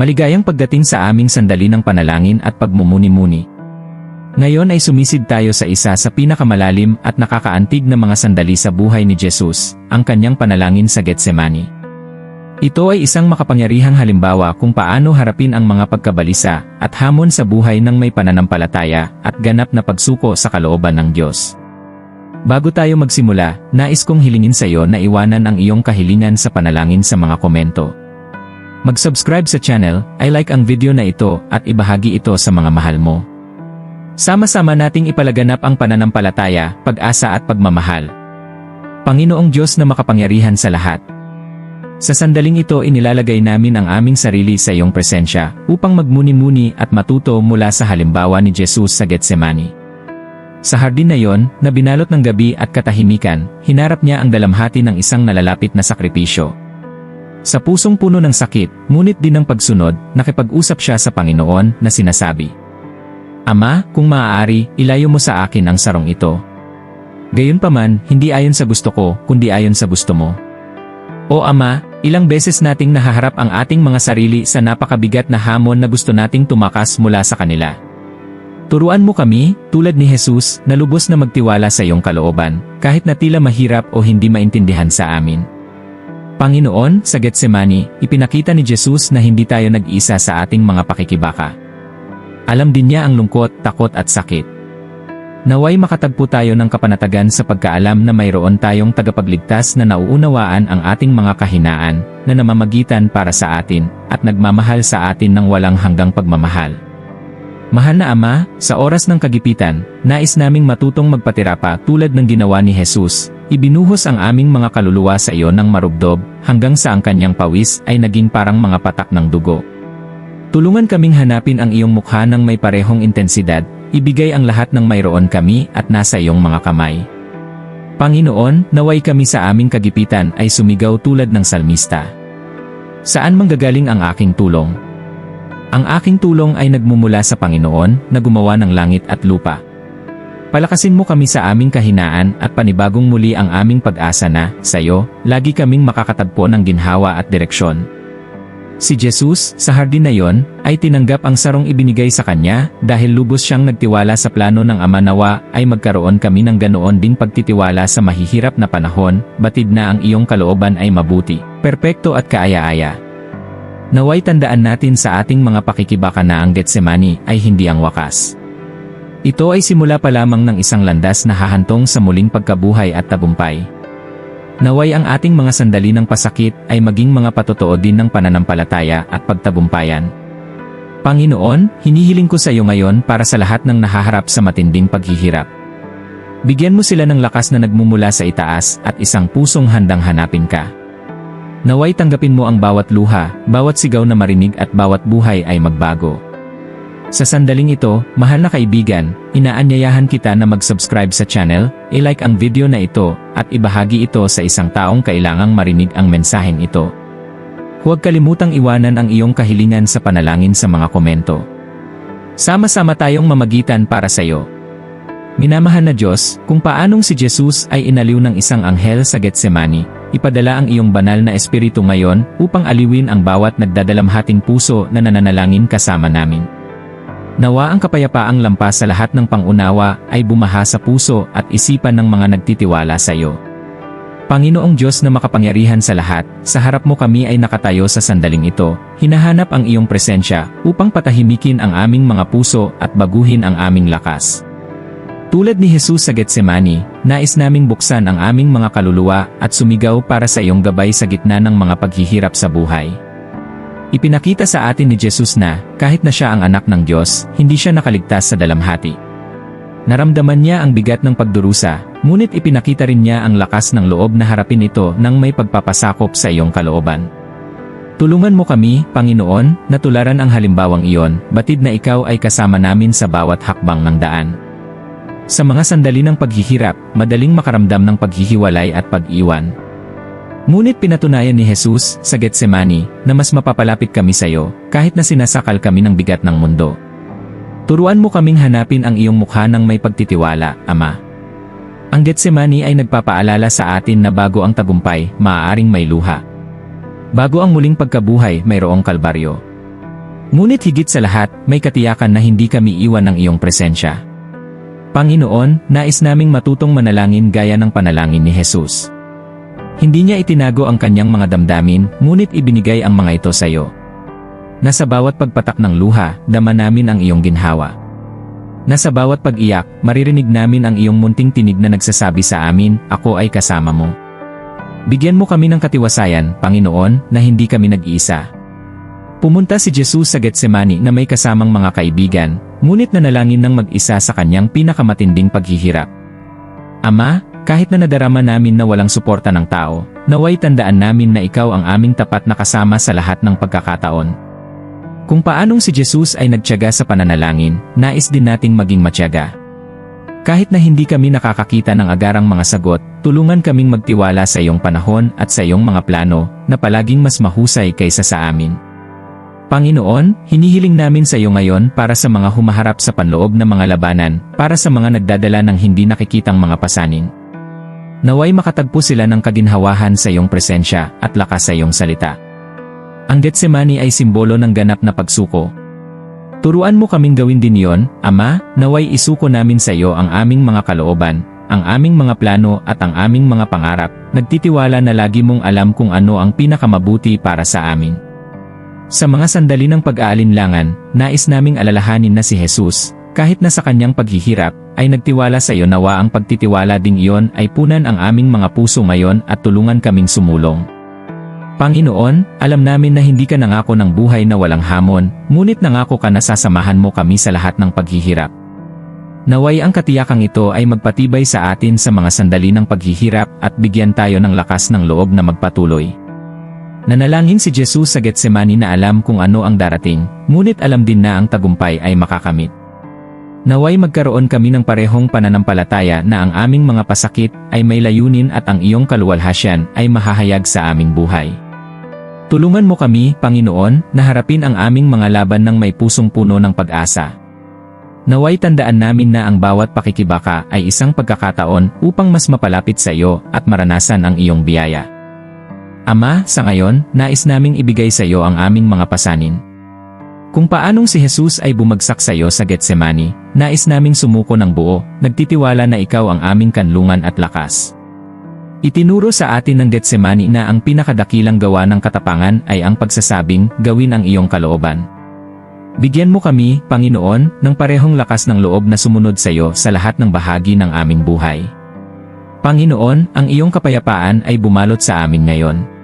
Maligayang pagdating sa aming sandali ng panalangin at pagmumuni-muni. Ngayon ay sumisid tayo sa isa sa pinakamalalim at nakakaantig na mga sandali sa buhay ni Jesus, ang kanyang panalangin sa Getsemani. Ito ay isang makapangyarihang halimbawa kung paano harapin ang mga pagkabalisa at hamon sa buhay ng may pananampalataya at ganap na pagsuko sa kalooban ng Diyos. Bago tayo magsimula, nais kong hilingin sa iyo na iwanan ang iyong kahilingan sa panalangin sa mga komento. Mag-subscribe sa channel, ay like ang video na ito at ibahagi ito sa mga mahal mo. Sama-sama nating ipalaganap ang pananampalataya, pag-asa at pagmamahal. Panginoong Diyos na makapangyarihan sa lahat. Sa sandaling ito inilalagay namin ang aming sarili sa iyong presensya upang magmuni-muni at matuto mula sa halimbawa ni Jesus sa Getsemani. Sa hardin na yon, na binalot ng gabi at katahimikan, hinarap niya ang dalamhati ng isang nalalapit na sakripisyo. Sa pusong puno ng sakit, ngunit din ng pagsunod, nakipag-usap siya sa Panginoon na sinasabi, Ama, kung maaari, ilayo mo sa akin ang sarong ito. Gayunpaman, hindi ayon sa gusto ko, kundi ayon sa gusto mo. O Ama, ilang beses nating nahaharap ang ating mga sarili sa napakabigat na hamon na gusto nating tumakas mula sa kanila. Turuan mo kami, tulad ni Jesus, na lubos na magtiwala sa iyong kalooban, kahit na tila mahirap o hindi maintindihan sa amin. Panginoon, sa Getsemani, ipinakita ni Jesus na hindi tayo nag-isa sa ating mga pakikibaka. Alam din niya ang lungkot, takot at sakit. Naway makatagpo tayo ng kapanatagan sa pagkaalam na mayroon tayong tagapagligtas na nauunawaan ang ating mga kahinaan na namamagitan para sa atin at nagmamahal sa atin ng walang hanggang pagmamahal. Mahal na Ama, sa oras ng kagipitan, nais naming matutong magpatira pa tulad ng ginawa ni Jesus, Ibinuhos ang aming mga kaluluwa sa iyo ng marubdob, hanggang sa ang kanyang pawis ay naging parang mga patak ng dugo. Tulungan kaming hanapin ang iyong mukha ng may parehong intensidad, ibigay ang lahat ng mayroon kami at nasa iyong mga kamay. Panginoon, naway kami sa aming kagipitan ay sumigaw tulad ng salmista. Saan manggagaling ang aking tulong? Ang aking tulong ay nagmumula sa Panginoon na gumawa ng langit at lupa. Palakasin mo kami sa aming kahinaan at panibagong muli ang aming pag-asa na, sa iyo, lagi kaming makakatagpo ng ginhawa at direksyon. Si Jesus, sa hardin na yon, ay tinanggap ang sarong ibinigay sa kanya dahil lubos siyang nagtiwala sa plano ng Ama nawa ay magkaroon kami ng ganoon ding pagtitiwala sa mahihirap na panahon, batid na ang iyong kalooban ay mabuti, perpekto at kaaya-aya. Naway tandaan natin sa ating mga pakikibaka na ang Getsemani ay hindi ang wakas. Ito ay simula pa lamang ng isang landas na hahantong sa muling pagkabuhay at tagumpay. Naway ang ating mga sandali ng pasakit ay maging mga patotoo din ng pananampalataya at pagtagumpayan. Panginoon, hinihiling ko sa iyo ngayon para sa lahat ng nahaharap sa matinding paghihirap. Bigyan mo sila ng lakas na nagmumula sa itaas at isang pusong handang hanapin ka. Naway tanggapin mo ang bawat luha, bawat sigaw na marinig at bawat buhay ay magbago. Sa sandaling ito, mahal na kaibigan, inaanyayahan kita na mag-subscribe sa channel, i-like ang video na ito, at ibahagi ito sa isang taong kailangang marinig ang mensaheng ito. Huwag kalimutang iwanan ang iyong kahilingan sa panalangin sa mga komento. Sama-sama tayong mamagitan para sa iyo. Minamahal na Diyos, kung paanong si Jesus ay inaliw ng isang anghel sa Getsemani, ipadala ang iyong banal na espiritu ngayon upang aliwin ang bawat nagdadalamhating puso na nananalangin kasama namin. Nawa ang kapayapaang lampas sa lahat ng pangunawa ay bumaha sa puso at isipan ng mga nagtitiwala sa iyo. Panginoong Diyos na makapangyarihan sa lahat, sa harap mo kami ay nakatayo sa sandaling ito, hinahanap ang iyong presensya upang patahimikin ang aming mga puso at baguhin ang aming lakas. Tulad ni Jesus sa Getsemani, nais naming buksan ang aming mga kaluluwa at sumigaw para sa iyong gabay sa gitna ng mga paghihirap sa buhay. Ipinakita sa atin ni Jesus na, kahit na siya ang anak ng Diyos, hindi siya nakaligtas sa dalamhati. Naramdaman niya ang bigat ng pagdurusa, ngunit ipinakita rin niya ang lakas ng loob na harapin ito nang may pagpapasakop sa iyong kalooban. Tulungan mo kami, Panginoon, na tularan ang halimbawang iyon, batid na ikaw ay kasama namin sa bawat hakbang ng daan. Sa mga sandali ng paghihirap, madaling makaramdam ng paghihiwalay at pag-iwan. Ngunit pinatunayan ni Jesus sa Getsemani na mas mapapalapit kami sa iyo kahit na sinasakal kami ng bigat ng mundo. Turuan mo kaming hanapin ang iyong mukha ng may pagtitiwala, Ama. Ang Getsemani ay nagpapaalala sa atin na bago ang tagumpay, maaaring may luha. Bago ang muling pagkabuhay, mayroong kalbaryo. Ngunit higit sa lahat, may katiyakan na hindi kami iwan ng iyong presensya. Panginoon, nais naming matutong manalangin gaya ng panalangin ni Jesus. Hindi niya itinago ang kanyang mga damdamin, ngunit ibinigay ang mga ito sa iyo. Na sa bawat pagpatak ng luha, dama namin ang iyong ginhawa. Na sa bawat pag-iyak, maririnig namin ang iyong munting tinig na nagsasabi sa amin, ako ay kasama mo. Bigyan mo kami ng katiwasayan, Panginoon, na hindi kami nag-iisa. Pumunta si Jesus sa Getsemani na may kasamang mga kaibigan, ngunit nanalangin ng mag-isa sa kanyang pinakamatinding paghihirap. Ama, kahit na nadarama namin na walang suporta ng tao, naway tandaan namin na ikaw ang aming tapat na kasama sa lahat ng pagkakataon. Kung paanong si Jesus ay nagtyaga sa pananalangin, nais din nating maging matyaga. Kahit na hindi kami nakakakita ng agarang mga sagot, tulungan kaming magtiwala sa iyong panahon at sa iyong mga plano na palaging mas mahusay kaysa sa amin. Panginoon, hinihiling namin sa iyo ngayon para sa mga humaharap sa panloob na mga labanan, para sa mga nagdadala ng hindi nakikitang mga pasanin. Naway makatagpo sila ng kaginhawahan sa iyong presensya at lakas sa iyong salita. Ang Getsemani ay simbolo ng ganap na pagsuko. Turuan mo kaming gawin din yon, Ama, naway isuko namin sa iyo ang aming mga kalooban, ang aming mga plano at ang aming mga pangarap, nagtitiwala na lagi mong alam kung ano ang pinakamabuti para sa amin. Sa mga sandali ng pag-aalinlangan, nais naming alalahanin na si Jesus, kahit na sa kanyang paghihirap, ay nagtiwala sa iyo nawa ang pagtitiwala ding iyon ay punan ang aming mga puso ngayon at tulungan kaming sumulong. Panginoon, alam namin na hindi ka nangako ng buhay na walang hamon, ngunit nangako ka na sasamahan mo kami sa lahat ng paghihirap. Naway ang katiyakang ito ay magpatibay sa atin sa mga sandali ng paghihirap at bigyan tayo ng lakas ng loob na magpatuloy. Nanalangin si Jesus sa Getsemani na alam kung ano ang darating, ngunit alam din na ang tagumpay ay makakamit. Naway magkaroon kami ng parehong pananampalataya na ang aming mga pasakit ay may layunin at ang iyong kaluwalhasyan ay mahahayag sa aming buhay. Tulungan mo kami, Panginoon, na harapin ang aming mga laban ng may pusong puno ng pag-asa. Naway tandaan namin na ang bawat pakikibaka ay isang pagkakataon upang mas mapalapit sa iyo at maranasan ang iyong biyaya. Ama, sa ngayon, nais naming ibigay sa iyo ang aming mga pasanin. Kung paanong si Jesus ay bumagsak sa iyo sa Getsemani, nais naming sumuko ng buo, nagtitiwala na ikaw ang aming kanlungan at lakas. Itinuro sa atin ng Getsemani na ang pinakadakilang gawa ng katapangan ay ang pagsasabing, gawin ang iyong kalooban. Bigyan mo kami, Panginoon, ng parehong lakas ng loob na sumunod sa iyo sa lahat ng bahagi ng aming buhay. Panginoon, ang iyong kapayapaan ay bumalot sa amin ngayon.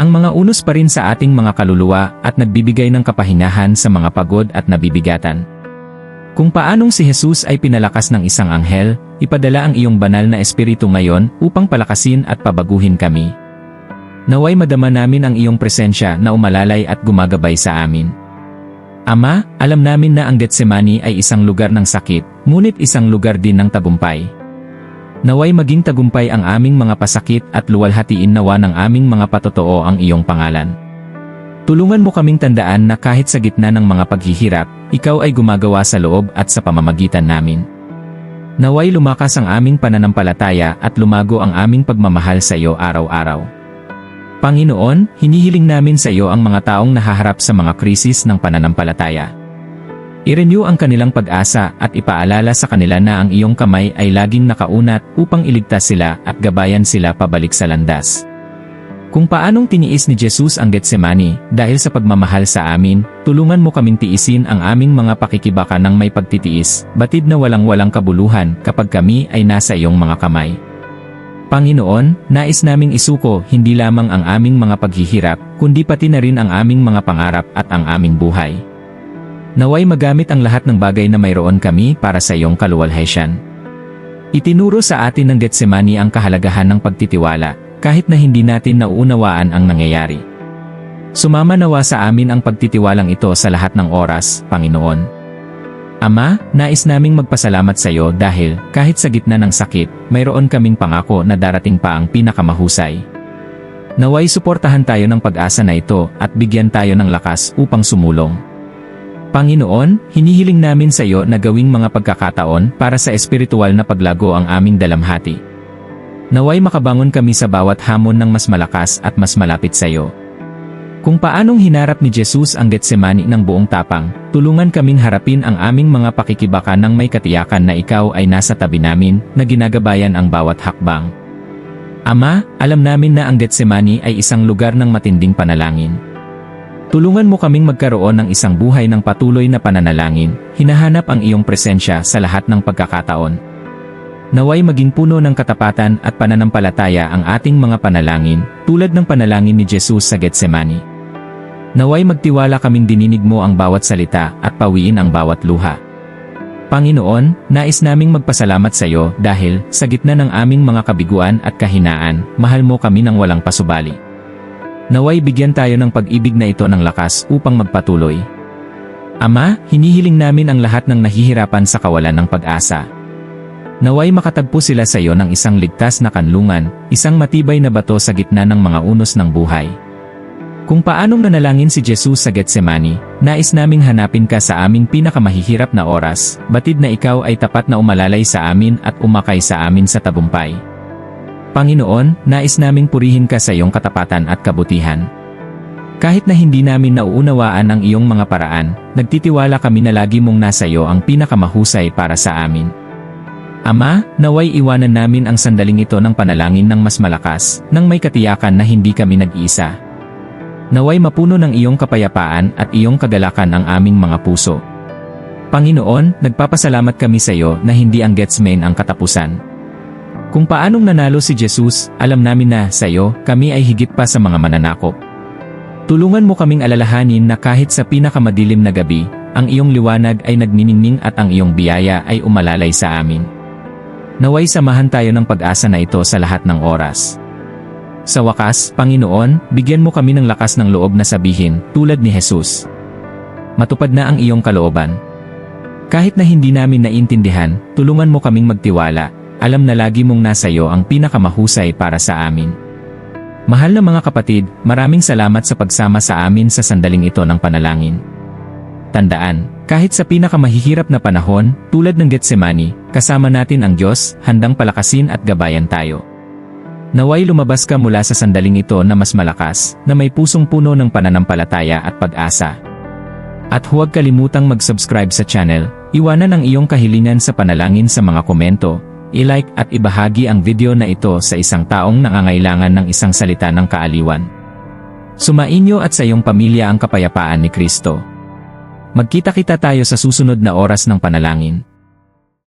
Ang mga unos pa rin sa ating mga kaluluwa at nagbibigay ng kapahinahan sa mga pagod at nabibigatan. Kung paanong si Jesus ay pinalakas ng isang anghel, ipadala ang iyong banal na espiritu ngayon upang palakasin at pabaguhin kami. Naway madama namin ang iyong presensya na umalalay at gumagabay sa amin. Ama, alam namin na ang Getsemani ay isang lugar ng sakit, ngunit isang lugar din ng tagumpay. Naway maging tagumpay ang aming mga pasakit at luwalhatiin nawa ng aming mga patotoo ang iyong pangalan. Tulungan mo kaming tandaan na kahit sa gitna ng mga paghihirap, ikaw ay gumagawa sa loob at sa pamamagitan namin. Naway lumakas ang aming pananampalataya at lumago ang aming pagmamahal sa iyo araw-araw. Panginoon, hinihiling namin sa iyo ang mga taong nahaharap sa mga krisis ng pananampalataya. I-renew ang kanilang pag-asa at ipaalala sa kanila na ang iyong kamay ay laging nakaunat upang iligtas sila at gabayan sila pabalik sa landas. Kung paanong tiniis ni Jesus ang Getsemani, dahil sa pagmamahal sa amin, tulungan mo kaming tiisin ang aming mga pakikibaka ng may pagtitiis, batid na walang-walang kabuluhan kapag kami ay nasa iyong mga kamay. Panginoon, nais naming isuko hindi lamang ang aming mga paghihirap, kundi pati na rin ang aming mga pangarap at ang aming buhay. Naway magamit ang lahat ng bagay na mayroon kami para sa iyong kaluwalhasyan. Itinuro sa atin ng Getsemani ang kahalagahan ng pagtitiwala, kahit na hindi natin nauunawaan ang nangyayari. Sumama nawa sa amin ang pagtitiwalang ito sa lahat ng oras, Panginoon. Ama, nais naming magpasalamat sa iyo dahil, kahit sa gitna ng sakit, mayroon kaming pangako na darating pa ang pinakamahusay. Naway suportahan tayo ng pag-asa na ito at bigyan tayo ng lakas upang sumulong. Panginoon, hinihiling namin sa iyo na gawing mga pagkakataon para sa espiritual na paglago ang aming dalamhati. Naway makabangon kami sa bawat hamon ng mas malakas at mas malapit sa iyo. Kung paanong hinarap ni Jesus ang Getsemani ng buong tapang, tulungan kaming harapin ang aming mga pakikibaka ng may katiyakan na ikaw ay nasa tabi namin, na ginagabayan ang bawat hakbang. Ama, alam namin na ang Getsemani ay isang lugar ng matinding panalangin. Tulungan mo kaming magkaroon ng isang buhay ng patuloy na pananalangin, hinahanap ang iyong presensya sa lahat ng pagkakataon. Naway maging puno ng katapatan at pananampalataya ang ating mga panalangin, tulad ng panalangin ni Jesus sa Getsemani. Naway magtiwala kaming dininig mo ang bawat salita at pawiin ang bawat luha. Panginoon, nais naming magpasalamat sa iyo dahil, sa gitna ng aming mga kabiguan at kahinaan, mahal mo kami ng walang pasubali. Naway bigyan tayo ng pag-ibig na ito ng lakas upang magpatuloy. Ama, hinihiling namin ang lahat ng nahihirapan sa kawalan ng pag-asa. Naway makatagpo sila sa iyo ng isang ligtas na kanlungan, isang matibay na bato sa gitna ng mga unos ng buhay. Kung paanong nanalangin si Jesus sa Getsemani, nais naming hanapin ka sa aming pinakamahihirap na oras, batid na ikaw ay tapat na umalalay sa amin at umakay sa amin sa tabumpay. Panginoon, nais naming purihin ka sa iyong katapatan at kabutihan. Kahit na hindi namin nauunawaan ang iyong mga paraan, nagtitiwala kami na lagi mong nasa iyo ang pinakamahusay para sa amin. Ama, naway iwanan namin ang sandaling ito ng panalangin ng mas malakas, nang may katiyakan na hindi kami nag-iisa. Naway mapuno ng iyong kapayapaan at iyong kagalakan ang aming mga puso. Panginoon, nagpapasalamat kami sa iyo na hindi ang Getsmain ang katapusan. Kung paanong nanalo si Jesus, alam namin na sa iyo, kami ay higit pa sa mga mananakop. Tulungan mo kaming alalahanin na kahit sa pinakamadilim na gabi, ang iyong liwanag ay nagniningning at ang iyong biyaya ay umalalay sa amin. Naway samahan tayo ng pag-asa na ito sa lahat ng oras. Sa wakas, Panginoon, bigyan mo kami ng lakas ng loob na sabihin, tulad ni Jesus. Matupad na ang iyong kalooban. Kahit na hindi namin naintindihan, tulungan mo kaming magtiwala, alam na lagi mong nasa iyo ang pinakamahusay para sa amin. Mahal na mga kapatid, maraming salamat sa pagsama sa amin sa sandaling ito ng panalangin. Tandaan, kahit sa pinakamahihirap na panahon, tulad ng Getsemani, kasama natin ang Diyos, handang palakasin at gabayan tayo. Naway lumabas ka mula sa sandaling ito na mas malakas, na may pusong puno ng pananampalataya at pag-asa. At huwag kalimutang mag-subscribe sa channel, iwanan ang iyong kahilingan sa panalangin sa mga komento, i-like at ibahagi ang video na ito sa isang taong nangangailangan ng isang salita ng kaaliwan. Sumainyo at sa iyong pamilya ang kapayapaan ni Kristo. Magkita-kita tayo sa susunod na oras ng panalangin.